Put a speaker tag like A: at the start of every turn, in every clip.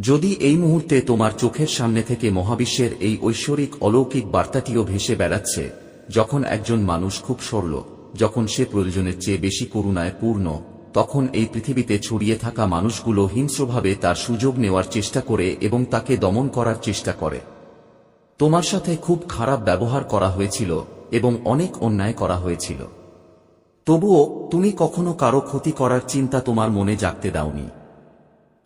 A: যদি এই মুহূর্তে তোমার চোখের সামনে থেকে মহাবিশ্বের এই ঐশ্বরিক অলৌকিক বার্তাটিও ভেসে বেড়াচ্ছে, যখন একজন মানুষ খুব সরল, যখন সে প্রয়োজনের চেয়ে বেশি করুণায় পূর্ণ, তখন এই পৃথিবীতে ছড়িয়ে থাকা মানুষগুলো হিংস্রভাবে তার সুযোগ নেওয়ার চেষ্টা করে এবং তাকে দমন করার চেষ্টা করে। তোমার সাথে খুব খারাপ ব্যবহার করা হয়েছিল এবং অনেক অন্যায় করা হয়েছিল। তবুও, তুমি কখনো কারও ক্ষতি করার চিন্তা তোমার মনে জাগতে দাওনি।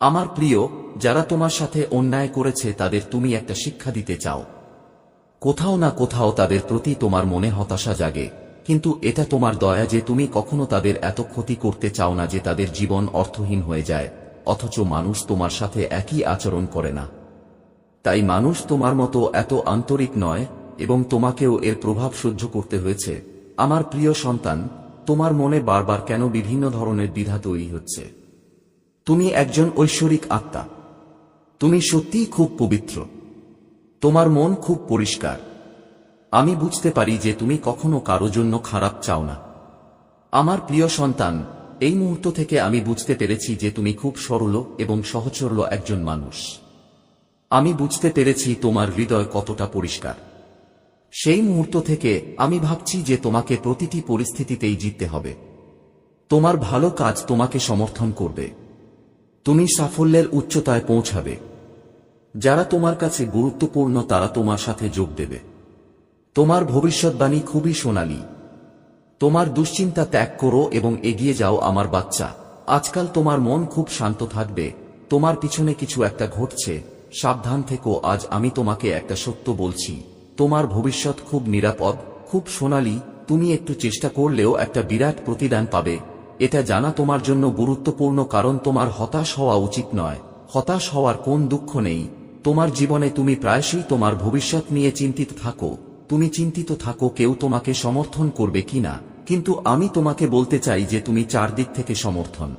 A: আমার প্রিয়, যারা তোমার সাথে অন্যায় করেছে তাদের তুমি একটা শিক্ষা দিতে চাও। কোথাও না কোথাও তাদের প্রতি তোমার মনে হতাশা জাগে, কিন্তু এটা তোমার দয়া যে তুমি কখনো তাদের এত ক্ষতি করতে চাও না যে তাদের জীবন অর্থহীন হয়ে যায়, অথচ মানুষ তোমার সাথে একই আচরণ করে না। তাই মানুষ তোমার মতো এত আন্তরিক নয়, এবং তোমাকেও এর প্রভাব সহ্য করতে হয়েছে। আমার প্রিয় সন্তান, তোমার মনে বারবার কেন বিভিন্ন ধরনের দ্বিধা তৈরি হচ্ছে? তুমি একজন ঐশ্বরিক আত্মা। তুমি সত্যিই খুব পবিত্র। তোমার মন খুব পরিষ্কার। আমি বুঝতে পারি যে তুমি কখনো কারও জন্য খারাপ চাও না। আমার প্রিয় সন্তান, এই মুহূর্ত থেকে আমি বুঝতে পেরেছি যে তুমি খুব সরল এবং সহচরল একজন মানুষ। আমি বুঝতে পেরেছি তোমার হৃদয় কতটা পরিষ্কার। সেই মুহূর্ত থেকে আমি ভাবছি যে তোমাকে প্রতিটি পরিস্থিতিতেই জিততে হবে। তোমার ভালো কাজ তোমাকে সমর্থন করবে। তুমি সাফল্যের উচ্চতায় পৌঁছাবে। যারা তোমার কাছে গুরুত্বপূর্ণ, তারা তোমার সাথে যোগ দেবে। তোমার ভবিষ্যৎবাণী খুবই সোনালী। তোমার দুশ্চিন্তা ত্যাগ করো এবং এগিয়ে যাও আমার বাচ্চা। আজকাল তোমার মন খুব শান্ত থাকবে। তোমার পিছনে কিছু একটা ঘটছে। সাবধান থেকো, আজ আমি তোমাকে একটা সত্য বলছি। তোমার ভবিষ্যৎ খুব নিরাপদ, খুব সোনালী। তুমি একটু চেষ্টা করলেও একটা বিরাট প্রতিদান পাবে। এটা জানা তোমার জন্য গুরুত্বপূর্ণ কারণ তোমার হতাশ হওয়া উচিত নয়। হতাশ হওয়ার কোন দুঃখ নেই। তোমার জীবনে তুমি প্রায়শই তোমার ভবিষ্যৎ নিয়ে চিন্তিত থাকো। তুমি চিন্তিত থাকো কেউ তোমাকে সমর্থন করবে কিনা কিন্তু আমি তোমাকে বলতে চাই যে তুমি চারদিক থেকে সমর্থন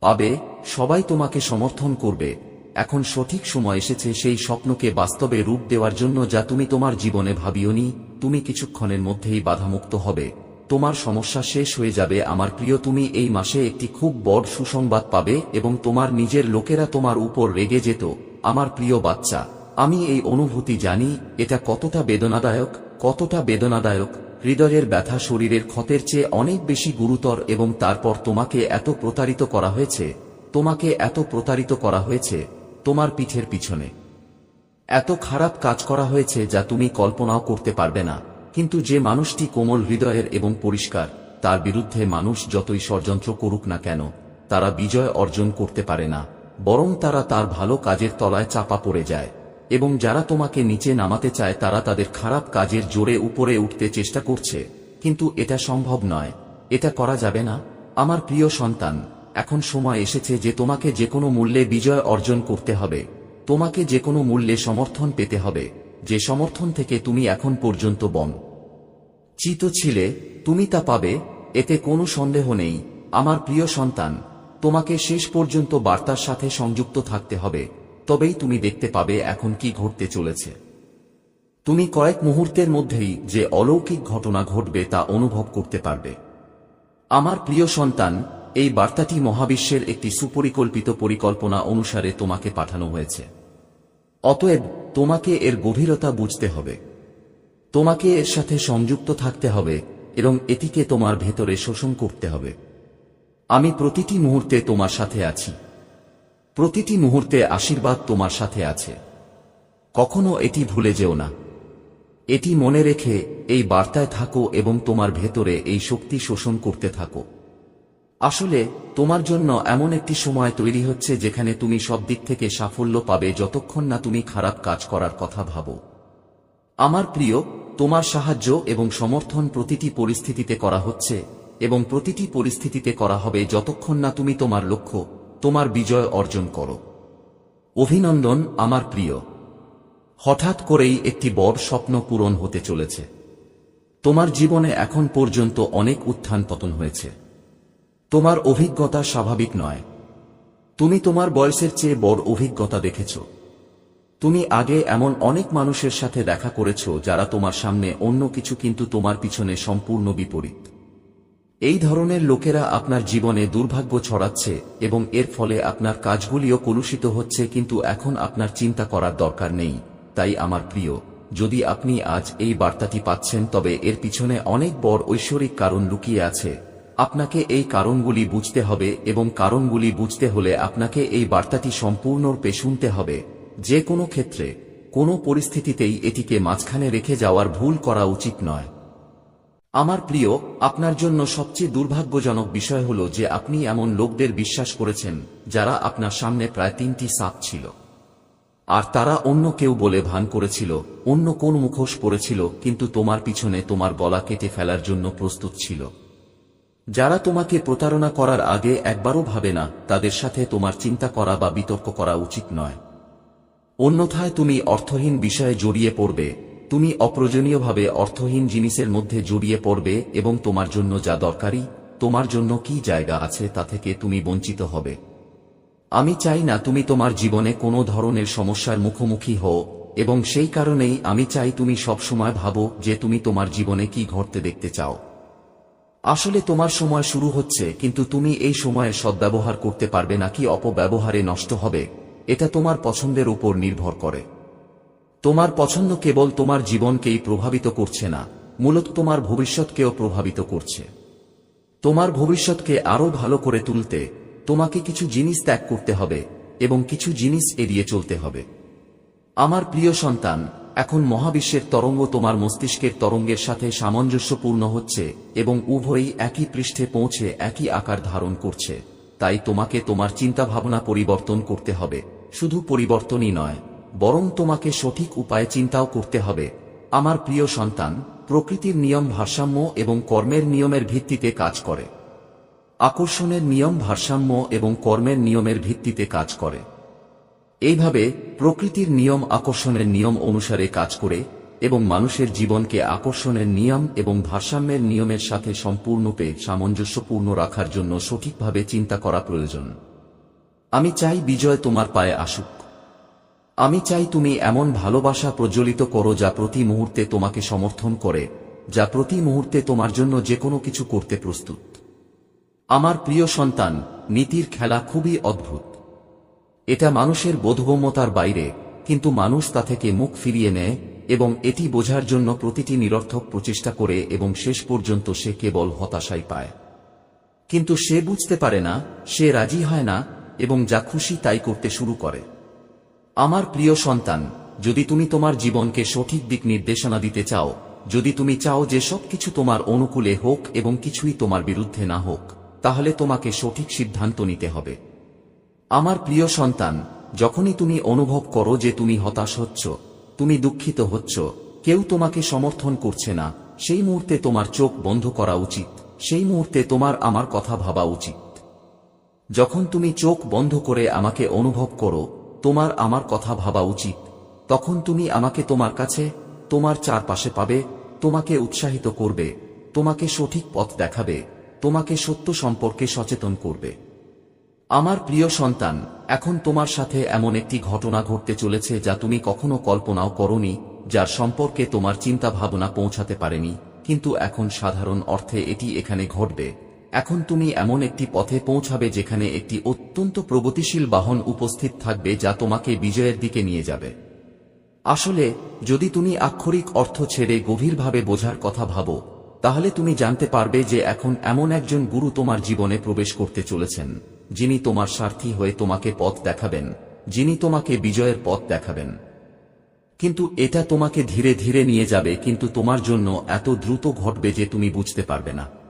A: পাবে, সবাই তোমাকে সমর্থন করবে। এখন সঠিক সময় এসেছে সেই স্বপ্নকে বাস্তবে রূপ দেওয়ার জন্য যা তুমি তোমার জীবনে ভাবিওনি। তুমি কিছুক্ষণের মধ্যেই বাধামুক্ত হবে। তোমার সমস্যা শেষ হয়ে যাবে, আমার প্রিয়, তুমি এই মাসে একটি খুব বড় সুসংবাদ পাবে এবং তোমার নিজের লোকেরা তোমার উপর রেগে যেত, আমার প্রিয় বাচ্চা। আমি এই অনুভূতি জানি, এটা কতটা বেদনাদায়ক কতটা বেদনাদায়ক, হৃদয়ের ব্যথা শরীরের ক্ষতের চেয়ে অনেক বেশি গুরুতর এবং তারপর তোমাকে এত প্রতারিত করা হয়েছে, তোমাকে এত প্রতারিত করা হয়েছে, তোমার পিঠের পিছনে। এত খারাপ কাজ করা হয়েছে যা তুমি কল্পনাও করতে পারবে না। কিন্তু যে মানুষটি কোমল হৃদয়ের এবং পরিষ্কার, তার বিরুদ্ধে মানুষ যতই ষড়যন্ত্র করুক না কেন, তারা বিজয় অর্জন করতে পারে না, বরং তারা তার ভালো কাজের তলায় চাপা পড়ে যায়, এবং যারা তোমাকে নিচে নামাতে চায় তারা তাদের খারাপ কাজের জোরে উপরে উঠতে চেষ্টা করছে, কিন্তু এটা সম্ভব নয়, এটা করা যাবে না। আমার প্রিয় সন্তান, এখন সময় এসেছে যে তোমাকে যে কোনো মূল্যে বিজয় অর্জন করতে হবে, তোমাকে যে কোনো মূল্যে সমর্থন পেতে হবে, যে সমর্থন থেকে তুমি এখন পর্যন্ত বন। চিত ছিলে, তুমি তা পাবে, এতে কোনো সন্দেহ নেই। আমার প্রিয় সন্তান, তোমাকে শেষ পর্যন্ত বার্তার সাথে সংযুক্ত থাকতে হবে, তবেই তুমি দেখতে পাবে এখন কি ঘটতে চলেছে। তুমি কয়েক মুহূর্তের মধ্যেই যে অলৌকিক ঘটনা ঘটবে তা অনুভব করতে পারবে। আমার প্রিয় সন্তান, এই বার্তাটি মহাবিশ্বের একটি সুপরিকল্পিত পরিকল্পনা অনুসারে তোমাকে পাঠানো হয়েছে। অতএব, তোমাকে এর গভীরতা বুঝতে হবে। তোমাকে এর সাথে সংযুক্ত থাকতে হবে এবং এটিকে তোমার ভেতরে শোষণ করতে হবে। আমি প্রতিটি মুহূর্তে তোমার সাথে আছি। প্রতিটি মুহূর্তে আশীর্বাদ তোমার সাথে আছে। কখনো এটি ভুলে যেও না। এটি মনে রেখে এই বার্তায় থাকো এবং তোমার ভেতরে এই শক্তি শোষণ করতে থাকো। আসলে, তোমার জন্য এমন একটি সময় তৈরি হচ্ছে যেখানে তুমি সব দিক থেকে সাফল্য পাবে যতক্ষণ না তুমি খারাপ কাজ করার কথা ভাবো। আমার প্রিয় তোমার সাহায্য এবং সমর্থন প্রতিটি পরিস্থিতিতে করা হচ্ছে, এবং প্রতিটি পরিস্থিতিতে করা হবে যতক্ষণ না তুমি তোমার লক্ষ্য, তোমার বিজয় অর্জন করো। অভিনন্দন, আমার প্রিয়। হঠাৎ করেই একটি বড় স্বপ্ন পূরণ হতে চলেছে। তোমার জীবনে এখন পর্যন্ত অনেক উত্থান পতন হয়েছে। তোমার অভিজ্ঞতা স্বাভাবিক নয়। তুমি তোমার বয়সের চেয়ে বড় অভিজ্ঞতা দেখেছ। তুমি আগে এমন অনেক মানুষের সাথে দেখা করেছ যারা তোমার সামনে অন্য কিছু কিন্তু তোমার পিছনে সম্পূর্ণ বিপরীত। এই ধরনের লোকেরা আপনার জীবনে দুর্ভাগ্য ছড়াচ্ছে এবং এর ফলে আপনার কাজগুলিও কলুষিত হচ্ছে কিন্তু এখন আপনার চিন্তা করার দরকার নেই, তাই আমার প্রিয়, যদি আপনি আজ এই বার্তাটি পাচ্ছেন তবে এর পিছনে অনেক বড় ঐশ্বরিক কারণ লুকিয়ে আছে। আপনাকে এই কারণগুলি বুঝতে হবে এবং কারণগুলি বুঝতে হলে আপনাকে এই বার্তাটি সম্পূর্ণরূপে শুনতে হবে। যে কোনো ক্ষেত্রে, কোনো পরিস্থিতিতেই এটিকে মাঝখানে রেখে যাওয়ার ভুল করা উচিত নয়। আমার প্রিয়, আপনার জন্য সবচেয়ে দুর্ভাগ্যজনক বিষয় হল যে আপনি এমন লোকদের বিশ্বাস করেছেন, যারা আপনার সামনে প্রায় তিনটি সাপ ছিল। আর তারা অন্য কেউ বলে ভান করেছিল, অন্য কোন মুখোশ পড়েছিল কিন্তু তোমার পিছনে তোমার গলা কেটে ফেলার জন্য প্রস্তুত ছিল। যারা তোমাকে প্রতারণা করার আগে একবারও ভাবে না, তাদের সাথে তোমার চিন্তা করা বা বিতর্ক করা উচিত নয়। অন্যথায় তুমি অর্থহীন বিষয়ে জড়িয়ে পড়বে, তুমি অপ্রয়োজনীয়ভাবে অর্থহীন জিনিসের মধ্যে জড়িয়ে পড়বে এবং তোমার জন্য যা দরকারি, তোমার জন্য কি জায়গা আছে তা থেকে তুমি বঞ্চিত হবে। আমি চাই না তুমি তোমার জীবনে কোনো ধরনের সমস্যার মুখোমুখি হও, এবং সেই কারণেই আমি চাই তুমি সবসময় ভাবো যে তুমি তোমার জীবনে কি ঘটতে দেখতে চাও। আসলে তোমার সময় শুরু হচ্ছে, কিন্তু তুমি এই সময়ে সদ্ব্যবহার করতে পারবে নাকি অপব্যবহারে নষ্ট হবে। এটা তোমার পছন্দের উপর নির্ভর করে। তোমার পছন্দ কেবল তোমার জীবনকেই প্রভাবিত করছে না, মূলত তোমার ভবিষ্যৎকেও প্রভাবিত করছে। তোমার ভবিষ্যৎকে আরও ভালো করে তুলতে তোমাকে কিছু জিনিস ত্যাগ করতে হবে এবং কিছু জিনিস এড়িয়ে চলতে হবে। আমার প্রিয় সন্তান, এখন মহাবিশ্বের তরঙ্গ তোমার মস্তিষ্কের তরঙ্গের সাথে সামঞ্জস্যপূর্ণ হচ্ছে এবং উভয়ই একই পৃষ্ঠে পৌঁছে একই আকার ধারণ করছে, তাই তোমাকে তোমার চিন্তাভাবনা পরিবর্তন করতে হবে। শুধু পরিবর্তনই নয়, বরং তোমাকে সঠিক উপায়ে চিন্তাও করতে হবে। আমার প্রিয় সন্তান, প্রকৃতির নিয়ম ভারসাম্য এবং কর্মের নিয়মের ভিত্তিতে কাজ করে। আকর্ষণের নিয়ম ভারসাম্য এবং কর্মের নিয়মের ভিত্তিতে কাজ করে। এইভাবে প্রকৃতির নিয়ম আকর্ষণের নিয়ম অনুসারে কাজ করে এবং মানুষের জীবনকে আকর্ষণের নিয়ম এবং ভারসাম্যের নিয়মের সাথে সম্পূর্ণরূপে সামঞ্জস্যপূর্ণ রাখার জন্য সঠিকভাবে চিন্তা করা প্রয়োজন। আমি চাই বিজয় তোমার পায়ে আসুক। আমি চাই তুমি এমন ভালোবাসা প্রজ্বলিত করো যা প্রতি মুহূর্তে তোমাকে সমর্থন করে, যা প্রতি মুহূর্তে তোমার জন্য যে কোনো কিছু করতে প্রস্তুত। আমার প্রিয় সন্তান, নীতির খেলা খুবই অদ্ভুত। এটা মানুষের বোধগম্যতার বাইরে, কিন্তু মানুষ তা থেকে মুখ ফিরিয়ে নেয় এবং এটি বোঝার জন্য প্রতিটি নিরর্থক প্রচেষ্টা করে এবং শেষ পর্যন্ত সে কেবল হতাশাই পায়। কিন্তু সে বুঝতে পারে না, সে রাজি হয় না এবং যা খুশি তাই করতে শুরু করে। আমার প্রিয় সন্তান, যদি তুমি তোমার জীবনকে সঠিক দিক নির্দেশনা দিতে চাও, যদি তুমি চাও যে সবকিছু তোমার অনুকূলে হোক এবং কিছুই তোমার বিরুদ্ধে না হোক, তাহলে তোমাকে সঠিক সিদ্ধান্ত নিতে হবে। আমার প্রিয় সন্তান, যখনই তুমি অনুভব করো যে তুমি হতাশ হচ্ছ, তুমি দুঃখিত হচ্ছ, কেউ তোমাকে সমর্থন করছে না, সেই মুহূর্তে তোমার চোখ বন্ধ করা উচিত, সেই মুহূর্তে তোমার আমার কথা ভাবা উচিত। যখন তুমি চোখ বন্ধ করে আমাকে অনুভব করো, তোমার আমার কথা ভাবা উচিত। তখন তুমি আমাকে তোমার কাছে, তোমার চারপাশে পাবে, তোমাকে উৎসাহিত করবে, তোমাকে সঠিক পথ দেখাবে, তোমাকে সত্য সম্পর্কে সচেতন করবে। আমার প্রিয় সন্তান, এখন তোমার সাথে এমন একটি ঘটনা ঘটতে চলেছে যা তুমি কখনো কল্পনাও করনি, যার সম্পর্কে তোমার চিন্তা ভাবনা পৌঁছাতে পারেনি, কিন্তু এখন সাধারণ অর্থে এটি এখানে ঘটবে। এখন তুমি এমন একটি পথে পৌঁছাবে যেখানে একটি অত্যন্ত প্রগতিশীল বাহন উপস্থিত থাকবে যা তোমাকে বিজয়ের দিকে নিয়ে যাবে। আসলে, যদি তুমি আক্ষরিক অর্থ ছেড়ে গভীরভাবে বোঝার কথা ভাবো, তাহলে তুমি জানতে পারবে যে এখন এমন একজন গুরু তোমার জীবনে প্রবেশ করতে চলেছেন, যিনি তোমার স্বার্থী হয়ে তোমাকে পথ দেখাবেন, যিনি তোমাকে বিজয়ের পথ দেখাবেন। কিন্তু এটা তোমাকে ধীরে ধীরে নিয়ে যাবে, কিন্তু তোমার জন্য এত দ্রুত ঘটবে যে তুমি বুঝতে পারবে না।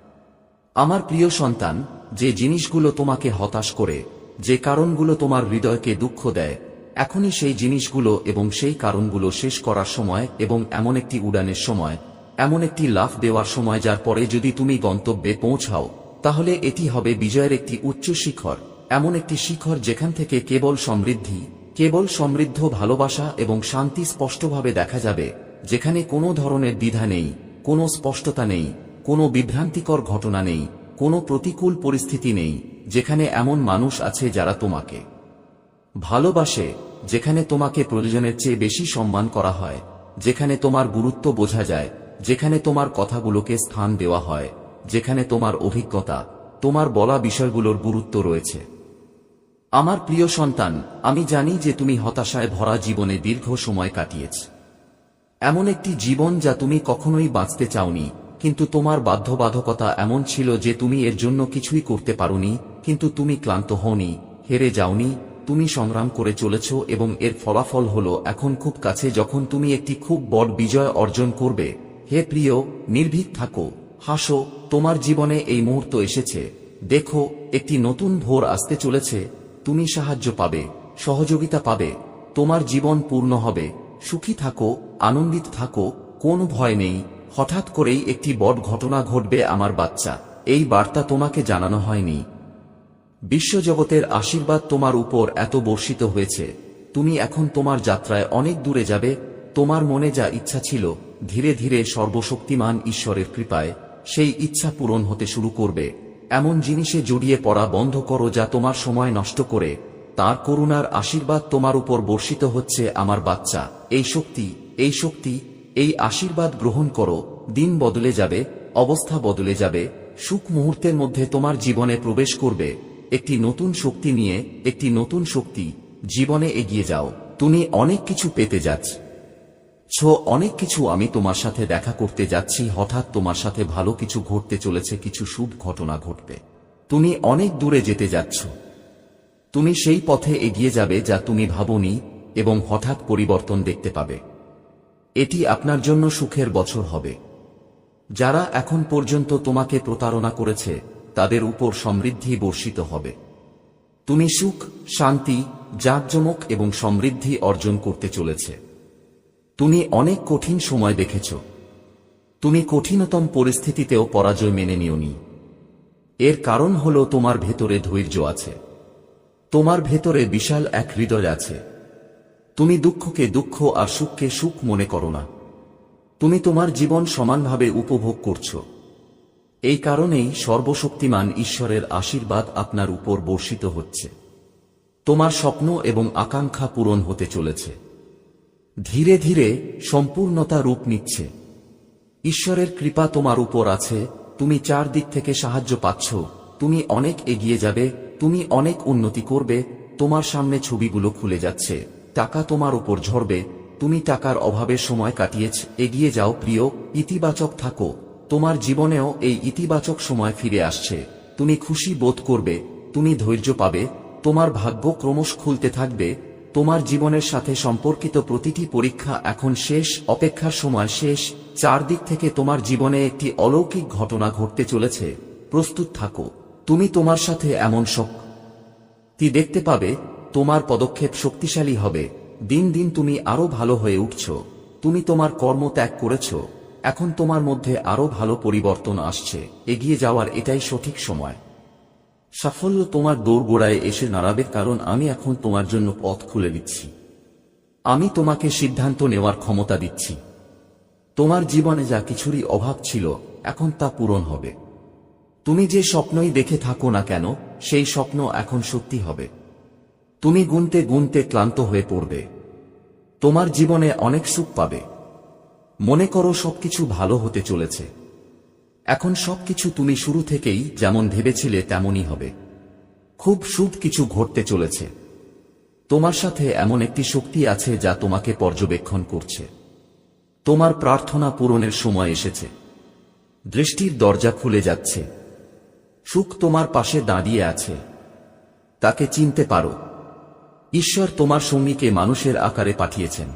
A: আমার প্রিয় সন্তান, যে জিনিসগুলো তোমাকে হতাশ করে, যে কারণগুলো তোমার হৃদয়কে দুঃখ দেয়, এখনই সেই জিনিসগুলো এবং সেই কারণগুলো শেষ করার সময় এবং এমন একটি উড়ানের সময়, এমন একটি লাফ দেওয়ার সময় যার পরে যদি তুমি গন্তব্যে পৌঁছাও, তাহলে এটি হবে বিজয়ের একটি উচ্চ শিখর, এমন একটি শিখর যেখান থেকে কেবল সমৃদ্ধি, কেবল সমৃদ্ধ ভালোবাসা এবং শান্তি স্পষ্টভাবে দেখা যাবে, যেখানে কোনো ধরনের দ্বিধা নেই, কোনো স্পষ্টতা নেই কোনো বিভ্রান্তিকর ঘটনা নেই, কোনো প্রতিকূল পরিস্থিতি নেই, যেখানে এমন মানুষ আছে যারা তোমাকে ভালোবাসে, যেখানে তোমাকে প্রয়োজনের চেয়ে বেশি সম্মান করা হয়, যেখানে তোমার গুরুত্ব বোঝা যায়, যেখানে তোমার কথাগুলোকে স্থান দেওয়া হয়, যেখানে তোমার অভিজ্ঞতা, তোমার বলা বিষয়গুলোর গুরুত্ব রয়েছে। আমার প্রিয় সন্তান, আমি জানি যে তুমি হতাশায় ভরা জীবনে দীর্ঘ সময় কাটিয়েছ। এমন একটি জীবন যা তুমি কখনোই বাঁচতে চাওনি কিন্তু তোমার বাধ্যবাধকতা এমন ছিল যে তুমি এর জন্য কিছুই করতে পারোনি, কিন্তু তুমি ক্লান্ত হওনি, হেরে যাওনি, তুমি সংগ্রাম করে চলেছ এবং এর ফলাফল হল এখন খুব কাছে যখন তুমি একটি খুব বড় বিজয় অর্জন করবে। হে প্রিয়, নির্ভীক থাকো, হাসো, তোমার জীবনে এই মুহূর্ত এসেছে। দেখো, একটি নতুন ভোর আসতে চলেছে, তুমি সাহায্য পাবে, সহযোগিতা পাবে, তোমার জীবন পূর্ণ হবে, সুখী থাকো, আনন্দিত থাকো, কোনো ভয় নেই হঠাৎ করেই একটি বড় ঘটনা ঘটবে আমার বাচ্চা। এই বার্তা তোমাকে জানানো হয়নি। বিশ্বজগতের আশীর্বাদ তোমার উপর এত বর্ষিত হয়েছে। তুমি এখন তোমার যাত্রায় অনেক দূরে যাবে। তোমার মনে যা ইচ্ছা ছিল, ধীরে ধীরে সর্বশক্তিমান ঈশ্বরের কৃপায় সেই ইচ্ছা পূরণ হতে শুরু করবে। এমন জিনিসে জড়িয়ে পড়া বন্ধ করো যা তোমার সময় নষ্ট করে। তার করুণার আশীর্বাদ তোমার উপর বর্ষিত হচ্ছে আমার বাচ্চা। এই শক্তি এই শক্তি এই আশীর্বাদ গ্রহণ করো, দিন বদলে যাবে, অবস্থা বদলে যাবে, সুখ মুহূর্তের মধ্যে তোমার জীবনে প্রবেশ করবে, একটি নতুন শক্তি নিয়ে, একটি নতুন শক্তি, জীবনে এগিয়ে যাও, তুমি অনেক কিছু পেতে যাচ্ছ। ছো, অনেক কিছু আমি তোমার সাথে দেখা করতে যাচ্ছি, হঠাৎ তোমার সাথে ভালো কিছু ঘটতে চলেছে, কিছু শুভ ঘটনা ঘটবে। তুমি অনেক দূরে যেতে যাচ্ছ। তুমি সেই পথে এগিয়ে যাবে যা তুমি ভাবনি, এবং হঠাৎ পরিবর্তন দেখতে পাবে। এটি আপনার জন্য সুখের বছর হবে। যারা এখন পর্যন্ত তোমাকে প্রতারণা করেছে, তাদের উপর সমৃদ্ধি বর্ষিত হবে। তুমি সুখ, শান্তি, জাঁকজমক এবং সমৃদ্ধি অর্জন করতে চলেছে। তুমি অনেক কঠিন সময় দেখেছ। তুমি কঠিনতম পরিস্থিতিতেও পরাজয় মেনে নিওনি। এর কারণ হল তোমার ভেতরে ধৈর্য আছে। তোমার ভেতরে বিশাল এক হৃদয় আছে। তুমি দুঃখকে দুঃখ আর সুখকে সুখ মনে করো না। তুমি তোমার জীবন সমানভাবে উপভোগ করছ। এই কারণেই সর্বশক্তিমান ঈশ্বরের আশীর্বাদ আপনার উপর বর্ষিত হচ্ছে। তোমার স্বপ্ন এবং আকাঙ্ক্ষা পূরণ হতে চলেছে। ধীরে ধীরে সম্পূর্ণতা রূপ নিচ্ছে। ঈশ্বরের কৃপা তোমার উপর আছে, তুমি চারদিক থেকে সাহায্য পাচ্ছ, তুমি অনেক এগিয়ে যাবে, তুমি অনেক উন্নতি করবে, তোমার সামনে ছবিগুলো খুলে যাচ্ছে। টাকা তোমার উপর ঝরবে, তুমি টাকার অভাবে সময় কাটিয়েছ, এগিয়ে যাও প্রিয়, ইতিবাচক থাকো। তোমার জীবনেও এই ইতিবাচক সময় ফিরে আসছে। তুমি খুশি বোধ করবে, তুমি ধৈর্য পাবে, তোমার ভাগ্য ক্রমশ খুলতে থাকবে, তোমার জীবনের সাথে সম্পর্কিত প্রতিটি পরীক্ষা এখন শেষ, অপেক্ষার সময় শেষ, চারদিক থেকে তোমার জীবনে একটি অলৌকিক ঘটনা ঘটতে চলেছে। প্রস্তুত থাকো। তুমি তোমার সাথে এমন শক্তি দেখতে পাবে তোমার পদক্ষেপ শক্তিশালী হবে। দিন দিন তুমি আরও ভালো হয়ে উঠছ। তুমি তোমার কর্ম ত্যাগ করেছ। এখন তোমার মধ্যে আরও ভালো পরিবর্তন আসছে। এগিয়ে যাওয়ার এটাই সঠিক সময়। সাফল্য তোমার দৌড়গোড়ায় এসে নাড়াবে কারণ আমি এখন তোমার জন্য পথ খুলে দিচ্ছি। আমি তোমাকে সিদ্ধান্ত নেওয়ার ক্ষমতা দিচ্ছি। তোমার জীবনে যা কিছুরই অভাব ছিল, এখন তা পূরণ হবে। তুমি যে স্বপ্নই দেখে থাকো না কেন, সেই স্বপ্ন এখন সত্যি হবে। তুমি গুনতে গুনতে ক্লান্ত হয়ে পড়বে। তোমার জীবনে অনেক সুখ পাবে। মনে করো সবকিছু ভালো হতে চলেছে। এখন সবকিছু তুমি শুরু থেকেই যেমন ভেবেছিলে তেমনই হবে। খুব শুভ কিছু ঘটতে চলেছে। তোমার সাথে এমন একটি শক্তি আছে যা তোমাকে পর্যবেক্ষণ করছে। তোমার প্রার্থনা পূরণের সময় এসেছে। দৃষ্টির দরজা খুলে যাচ্ছে। সুখ তোমার পাশে দাঁড়িয়ে আছে। তাকে চিনতে পারো। ঈশ্বর তোমার সঙ্গীকে মানুষের আকারে পাঠিয়েছেন।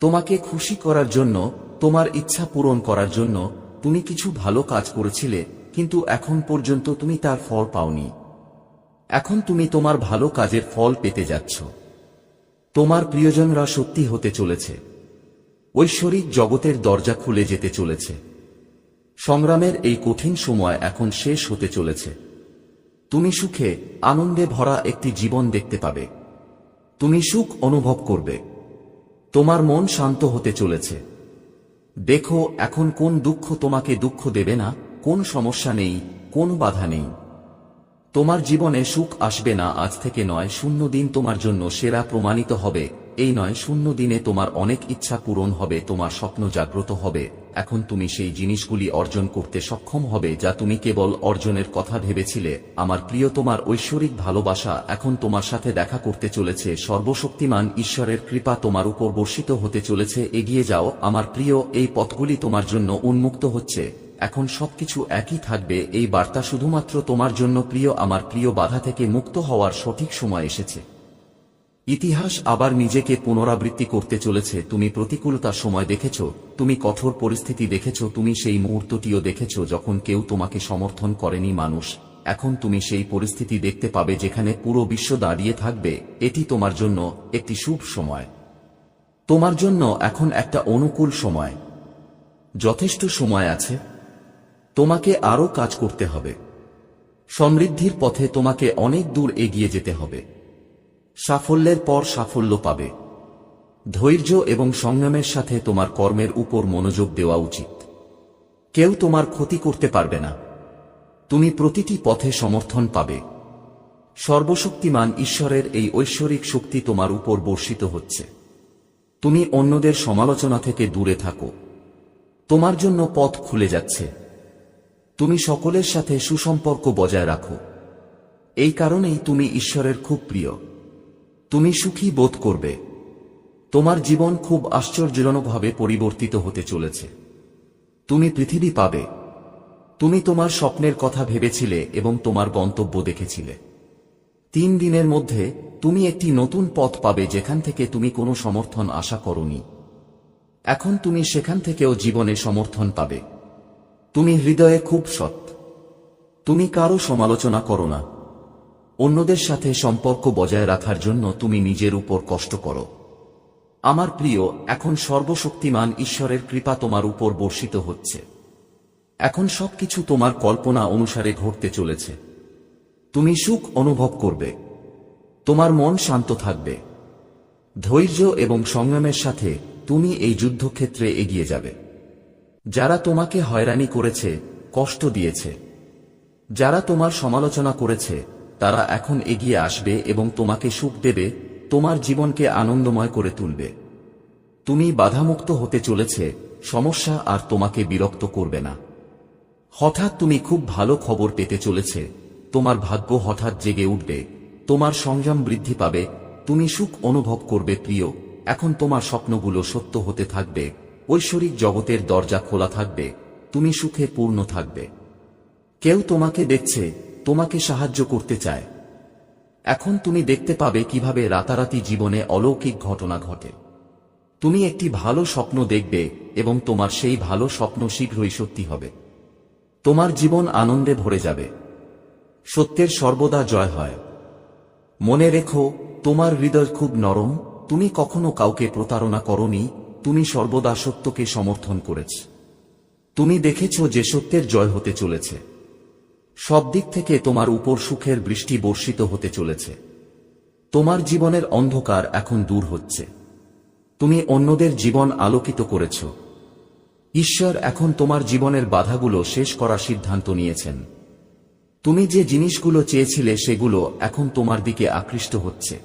A: তোমাকে খুশি করার জন্য, তোমার ইচ্ছা পূরণ করার জন্য তুমি কিছু ভালো কাজ করেছিলে, কিন্তু এখন পর্যন্ত তুমি তার ফল পাওনি। এখন তুমি তোমার ভালো কাজের ফল পেতে যাচ্ছ। তোমার প্রিয়জনরা সত্যি হতে চলেছে। ঐশ্বরিক জগতের দরজা খুলে যেতে চলেছে। সংগ্রামের এই কঠিন সময় এখন শেষ হতে চলেছে। তুমি সুখে, আনন্দে ভরা একটি জীবন দেখতে পাবে। তুমি সুখ অনুভব করবে। তোমার মন শান্ত হতে চলেছে। দেখো, এখন কোন দুঃখ তোমাকে দুঃখ দেবে না, কোন সমস্যা নেই, কোন বাধা নেই। তোমার জীবনে সুখ আসবে না, আজ থেকে নয়, শূন্য দিন তোমার জন্য সেরা প্রমাণিত হবে। এই নয়, শূন্য দিনে তোমার অনেক ইচ্ছা পূরণ হবে, তোমার স্বপ্ন জাগ্রত হবে। এখন তুমি সেই জিনিসগুলি অর্জন করতে সক্ষম হবে যা তুমি কেবল অর্জনের কথা ভেবেছিলে। আমার প্রিয়, তোমার ঐশ্বরিক ভালোবাসা এখন তোমার সাথে দেখা করতে চলেছে। সর্বশক্তিমান ঈশ্বরের কৃপা তোমার উপর বর্ষিত হতে চলেছে। এগিয়ে যাও, আমার প্রিয়, এই পথগুলি তোমার জন্য উন্মুক্ত হচ্ছে। এখন সবকিছু একই থাকবে। এই বার্তা শুধুমাত্র তোমার জন্য প্রিয়, আমার প্রিয়, বাধা থেকে মুক্ত হওয়ার সঠিক সময় এসেছে। ইতিহাস আবার নিজেকে পুনরাবৃত্তি করতে চলেছে। তুমি প্রতিকূলতার সময় দেখেছ, তুমি কঠোর পরিস্থিতি দেখেছ, তুমি সেই মুহূর্তটিও দেখেছ যখন কেউ তোমাকে সমর্থন করেনি মানুষ। এখন তুমি সেই পরিস্থিতি দেখতে পাবে যেখানে পুরো বিশ্ব দাঁড়িয়ে থাকবে। এটি তোমার জন্য একটি শুভ সময়। তোমার জন্য এখন একটা অনুকূল সময়। যথেষ্ট সময় আছে। তোমাকে আরও কাজ করতে হবে। সমৃদ্ধির পথে তোমাকে অনেক দূর এগিয়ে যেতে হবে। সাফল্যের পর সাফল্য পাবে। ধৈর্য এবং সংযমের সাথে তোমার কর্মের উপর মনোযোগ দেওয়া উচিত। কেউ তোমার ক্ষতি করতে পারবে না। তুমি প্রতিটি পথে সমর্থন পাবে। সর্বশক্তিমান ঈশ্বরের এই ঐশ্বরিক শক্তি তোমার উপর বর্ষিত হচ্ছে। তুমি অন্যদের সমালোচনা থেকে দূরে থাকো। তোমার জন্য পথ খুলে যাচ্ছে। তুমি সকলের সাথে সুসম্পর্ক বজায় রাখো। এই কারণেই তুমি ঈশ্বরের খুব প্রিয়। তুমি সুখী বোধ করবে। তোমার জীবন খুব আশ্চর্যজনকভাবে পরিবর্তিত হতে চলেছে। তুমি পৃথিবী পাবে। তুমি তোমার স্বপ্নের কথা ভেবেছিলে এবং তোমার গন্তব্য দেখেছিলে। তিন দিনের মধ্যে তুমি একটি নতুন পথ পাবে যেখান থেকে তুমি কোনো সমর্থন আশা করনি। এখন তুমি সেখান থেকেও জীবনে সমর্থন পাবে। তুমি হৃদয়ে খুব সৎ। তুমি কারও সমালোচনা করো না। অন্যদের সাথে সম্পর্ক বজায় রাখার জন্য তুমি নিজের উপর কষ্ট করো। আমার প্রিয়, এখন সর্বশক্তিমান ঈশ্বরের কৃপা তোমার উপর বর্ষিত হচ্ছে। এখন সবকিছু তোমার কল্পনা অনুসারে ঘটতে চলেছে। তুমি সুখ অনুভব করবে। তোমার মন শান্ত থাকবে। ধৈর্য এবং সংযমের সাথে তুমি এই যুদ্ধক্ষেত্রে এগিয়ে যাবে। যারা তোমাকে হয়রানি করেছে, কষ্ট দিয়েছে। যারা তোমার সমালোচনা করেছে তারা এখন এগিয়ে আসবে এবং তোমাকে সুখ দেবে, তোমার জীবনকে আনন্দময় করে তুলবে। তুমি বাধামুক্ত হতে চলেছে, সমস্যা আর তোমাকে বিরক্ত করবে না। হঠাৎ তুমি খুব ভালো খবর পেতে চলেছে, তোমার ভাগ্য হঠাৎ জেগে উঠবে, তোমার সংযম বৃদ্ধি পাবে, তুমি সুখ অনুভব করবে প্রিয়, এখন তোমার স্বপ্নগুলো সত্য হতে থাকবে, ঐশ্বরিক জগতের দরজা খোলা থাকবে, তুমি সুখে পূর্ণ থাকবে। কেউ তোমাকে দেখছে তোমাকে সাহায্য করতে চায়। এখন তুমি দেখতে পাবে কীভাবে রাতারাতি জীবনে অলৌকিক ঘটনা ঘটে। তুমি একটি ভালো স্বপ্ন দেখবে এবং তোমার সেই ভালো স্বপ্ন শীঘ্রই সত্যি হবে। তোমার জীবন আনন্দে ভরে যাবে। সত্যের সর্বদা জয় হয়। মনে রেখো, তোমার হৃদয় খুব নরম, তুমি কখনো কাউকে প্রতারণা করনি, তুমি সর্বদা সত্যকে সমর্থন করেছ। তুমি দেখেছ যে সত্যের জয় হতে চলেছে। সব দিক থেকে তোমার উপর সুখের বৃষ্টি বর্ষিত হতে চলেছে। তোমার জীবনের অন্ধকার এখন দূর হচ্ছে। তুমি অন্যদের জীবন আলোকিত করেছ। ঈশ্বর এখন তোমার জীবনের বাধাগুলো শেষ করার সিদ্ধান্ত নিয়েছেন। তুমি যে জিনিসগুলো চেয়েছিলে সেগুলো এখন তোমার দিকে আকৃষ্ট হচ্ছে।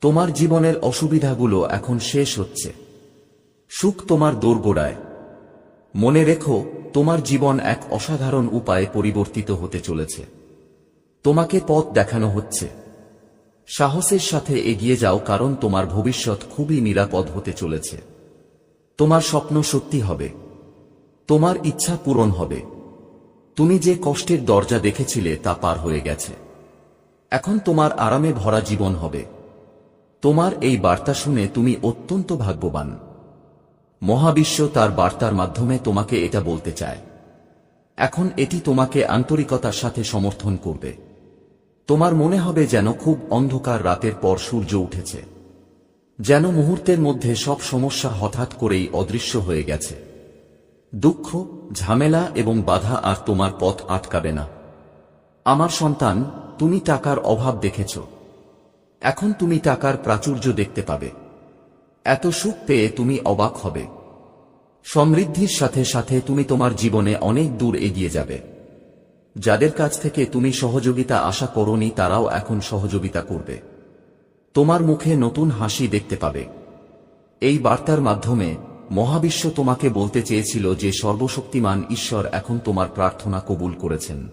A: তোমার জীবনের অসুবিধাগুলো এখন শেষ হচ্ছে। সুখ তোমার দোরগোড়ায়। মনে রেখো তোমার জীবন এক অসাধারণ উপায়ে পরিবর্তিত হতে চলেছে। তোমাকে পথ দেখানো হচ্ছে। সাহসের সাথে এগিয়ে যাও কারণ তোমার ভবিষ্যৎ খুবই নিরাপদ হতে চলেছে। তোমার স্বপ্ন সত্যি হবে। তোমার ইচ্ছা পূরণ হবে। তুমি যে কষ্টের দরজা দেখেছিলে তা পার হয়ে গেছে। এখন তোমার আরামে ভরা জীবন হবে। তোমার এই বার্তা শুনে তুমি অত্যন্ত ভাগ্যবান। মহাবিশ্ব তার বার্তার মাধ্যমে তোমাকে এটা বলতে চায়। এখন এটি তোমাকে আন্তরিকতার সাথে সমর্থন করবে। তোমার মনে হবে যেন খুব অন্ধকার রাতের পর সূর্য উঠেছে। যেন মুহূর্তের মধ্যে সব সমস্যা হঠাৎ করেই অদৃশ্য হয়ে গেছে। দুঃখ, ঝামেলা এবং বাধা আর তোমার পথ আটকাবে না। আমার সন্তান, তুমি টাকার অভাব দেখেছ। এখন তুমি টাকার প্রাচুর্য দেখতে পাবে। এত সুখ পেয়ে তুমি অবাক হবে। সমৃদ্ধির সাথে সাথে তুমি তোমার জীবনে অনেক দূর এগিয়ে যাবে। যাদের কাছ থেকে তুমি সহযোগিতা আশা করনি, তারাও এখন সহযোগিতা করবে। তোমার মুখে নতুন হাসি দেখতে পাবে। এই বার্তার মাধ্যমে মহাবিশ্ব তোমাকে বলতে চেয়েছিল যে সর্বশক্তিমান ঈশ্বর এখন তোমার প্রার্থনা কবুল করেছেন।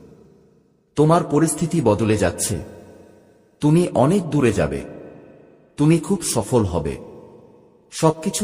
A: তোমার পরিস্থিতি বদলে যাচ্ছে। তুমি অনেক দূরে যাবে। তুমি খুব সফল হবে। সবকিছু